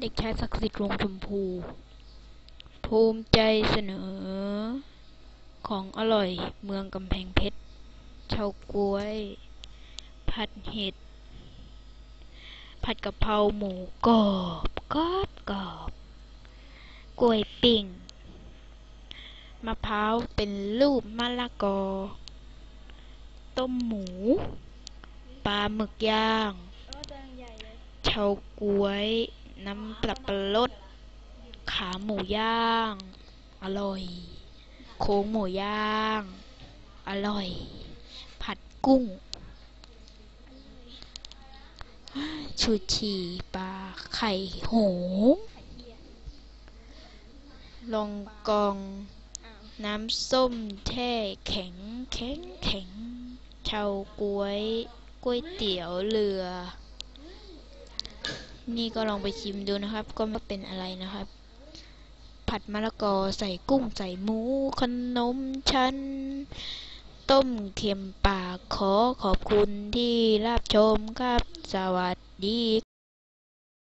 เด็กชายศักดิ์สิทธิ์วงชมพู ภูมิใจเสนอ ของอร่อยเมืองกำแพงเพชรเฉาก๊วย ผัดเห็ด ผัดกะเพราหมูกรอบกรอบกรอบกล้วยปิ้งมะพร้าวเป็นรูปมะละกอ ต้มหมู ปลาหมึกย่างเฉาก๊วย น้ำปลาปลารสขาหมูย่าง อร่อย โค้งหมูย่าง อร่อย ผัดกุ้ง ชูชีปลาไข่หงลงกอง น้ำส้มแช่แข็งแข็งแข็งเฉาก๊วยก๋วยเตี๋ยวเรือ นี่ก็ลองไปชิมดูนะครับ ก็ไม่เป็นอะไรนะครับ ผัดมะละกอใส่กุ้งใส่หมูขนมชั้น ต้มเค็มปากขอขอบคุณที่รับชมครับ สวัสดี